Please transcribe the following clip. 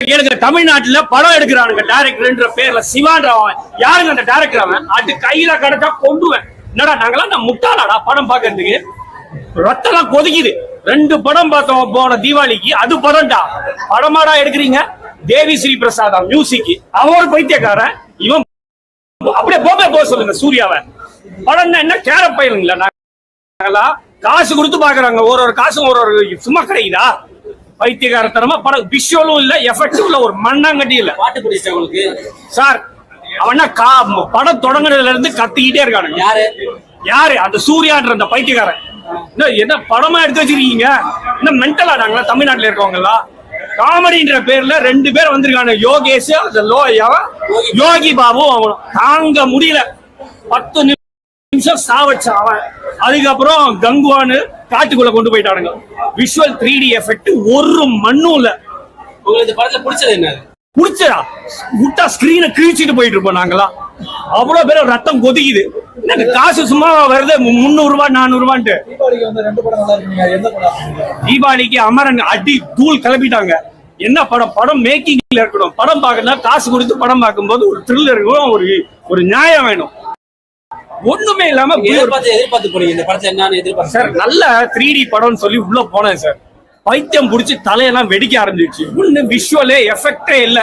கேளுங்க தமிழ்நாட்டுல படம் எடுக்கிறானுங்க டைரக்டர்ன்ற பேர்ல சிவான்ற அவன் யாருங்க அந்த டைரக்டர் அவன்? அது கையில கிடைச்சா கொண்டுவேன் என்னடா நாங்களாம் நான் முட்டாளாடா படம் பாக்குறதுக்கு ரத்தம் கொதிக்குது. ரெண்டு படம் பார்த்தோம் போன தீபாவளிக்கு. அது படம்டா. படமாடா எடுக்கிறீங்க? தேவி ஸ்ரீ பிரசாதா மியூசிக் அவன் ஒரு பைத்தியக்காரன். இவன் அப்படியே போமே போக சொல்லுங்க சூர்யாவை. படம் என்ன கேர பயிலுங்களா? நாங்களா காசு கொடுத்து பாக்குறாங்க ஒரு ஒரு காசும் ஒரு ஒரு சும்மா கிடைக்குதா? பைத்தியகாரத்தனமா படம் விஷுவலும் இல்ல எஃபெக்டும் இல்ல ஒரு மண்ணாங்கட்டி இல்ல. பாட்டு பிடிச்சா உங்களுக்கு? சார் அவனா கா படம் தொடங்குறதுல இருந்து கத்திக்கிட்டே இருக்கானுங்க. யாரு? யாரு? அந்த சூர்யான்ற அந்த பைத்தியக்காரன். என்ன என்ன படமா எடுத்து வச்சிருக்கீங்க? என்ன மென்டலா நாங்களா தமிழ்நாட்டுல இருக்கவங்களா காமெடின்ற பேர்ல ரெண்டு பேர் வந்திருக்காங்க யோகேஷ்? யோகி பாபு. அவனும். தாங்க முடியல. பத்து நிமிஷம் சாவச்சான் அவன். அதுக்கப்புறம் கங்குவான்னு காட்டுக்குள்ள கொண்டு போயிட்டானுங்க. விஷுவல் த்ரீ டி எஃபெக்ட் ஒரு மண்ணும் இல்ல. உங்களுக்கு இந்த படத்துல பிடிச்சது என்ன? புடிச்சதா? விட்டா ஸ்கிரீனை கிழிச்சிட்டு போயிட்டு இருப்போம் நாங்களாம் அவ்வளவு பேர் ரத்தம் கொதிக்குது. எனக்கு காசு சும்மா வருது. முந்நூறு ரூபாய் நானூறு ரூபான்ட்டு. தீபாவளிக்கு அமரன் அடி தூள் கிளப்பிட்டாங்க. என்ன படம்? படம் மேக்கிங்ல இருக்கணும். படம் பார்க்கணும் காசு கொடுத்து படம் பார்க்கும்போது ஒரு த்ரில் இருக்கணும் ஒரு ஒரு நியாயம் வேணும். ஒண்ணுமே இல்லாம எதிர்பார்த்து எதிர்பார்த்து போறீங்க இந்த படத்தை என்னன்னு எதிர்பார்த்து சார் நல்ல த்ரீ டி படம்னு சொல்லி உள்ள போனேன் சார். பைத்தியம் புடிச்சு தலையெல்லாம் வெடிக்க ஆரம்பிச்சிச்சு. ஒண்ணு விஷுவலே எஃபெக்டே இல்ல.